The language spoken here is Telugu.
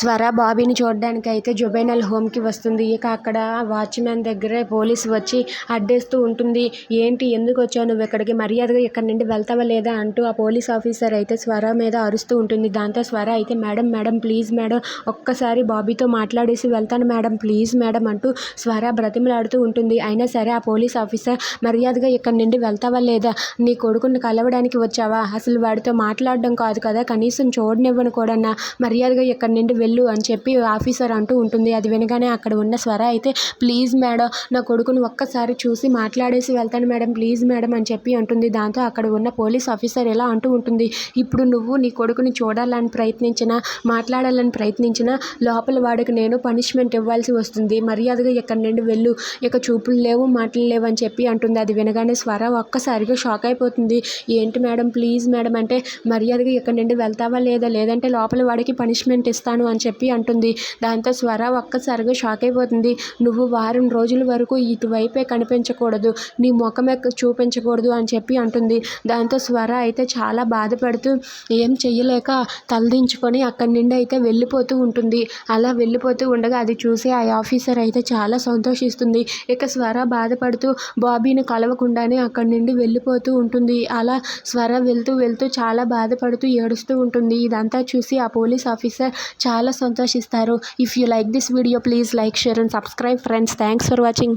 స్వర బాబీని చూడడానికి అయితే జుబైనల్ హోమ్కి వస్తుంది. ఇక అక్కడ వాచ్మెన్ దగ్గరే పోలీస్ వచ్చి అడ్డేస్తూ ఉంటుంది. ఏంటి ఎందుకు వచ్చావు? నువ్వు ఇక్కడికి మర్యాదగా ఇక్కడ నుండి వెళ్తావా లేదా? అంటూ ఆ పోలీస్ ఆఫీసర్ అయితే స్వర మీద అరుస్తూ ఉంటుంది. దాంతో స్వర అయితే మేడం మేడం ప్లీజ్ మేడం ఒక్కసారి బాబీతో మాట్లాడేసి వెళ్తాను మేడం ప్లీజ్ మేడం అంటూ స్వర బ్రతిమలాడుతూ ఉంటుంది. అయినా సరే ఆ పోలీస్ ఆఫీసర్ మర్యాదగా ఇక్కడ నుండి వెళ్తావా లేదా? నీ కొడుకుని కలవడానికి వచ్చావా? అసలు వాడితో మాట్లాడడం కాదు కదా కనీసం చూడనివ్వను కూడా మర్యాదగా ఇక్కడ నుండి వెళ్ళు అని చెప్పి ఆఫీసర్ అంటూ ఉంటుంది. అది వినగానే అక్కడ ఉన్న స్వర అయితే ప్లీజ్ మేడం నా కొడుకుని ఒక్కసారి చూసి మాట్లాడేసి వెళ్తాను మేడం ప్లీజ్ మేడం అని చెప్పి అంటుంది. దాంతో అక్కడ ఉన్న పోలీస్ ఆఫీసర్ ఎలా అంటూ ఉంటుంది ఇప్పుడు నువ్వు నీ కొడుకుని చూడాలని ప్రయత్నించినా మాట్లాడాలని ప్రయత్నించినా లోపల వాడికి నేను పనిష్మెంట్ ఇవ్వాల్సి వస్తుంది. మర్యాదగా ఇక్కడ నుండి వెళ్ళు. ఇక చూపులు లేవు మాటలు లేవు అని చెప్పి అంటుంది. అది వినగానే స్వర ఒక్కసారిగా షాక్ అయిపోతుంది. ఏంటి మేడం ప్లీజ్ మేడం అంటే మర్యాదగా ఇక్కడ నుండి వెళ్తావా లేదా? లేదంటే లోపల వాడికి పనిష్మెంట్ ఇస్తాను అని చెప్పి అంటుంది. దాంతో స్వర ఒక్కసారిగా షాక్ అయిపోతుంది. నువ్వు వారం రోజుల వరకు ఇటువైపే కనిపించకూడదు. నీ ముఖం ఎక్క చూపించకూడదు అని చెప్పి అంటుంది. దాంతో స్వర అయితే చాలా బాధపడుతూ ఏం చెయ్యలేక తలదించుకొని అక్కడి నుండి అయితే వెళ్ళిపోతూ ఉంటుంది. అలా వెళ్ళిపోతూ ఉండగా అది చూసి ఆ ఆఫీసర్ అయితే చాలా సంతోషిస్తుంది. ఇక స్వర బాధపడుతూ బాబీని కలవకుండానే అక్కడి నుండి వెళ్ళిపోతూ ఉంటుంది. అలా స్వర వెళ్తూ వెళ్తూ చాలా బాధపడుతూ ఏడుస్తూ ఉంటుంది. ఇదంతా చూసి ఆ పోలీస్ ఆఫీసర్ చాలా చాలా సంతోషిస్తారు. If you like this video please like share and subscribe friends thanks for watching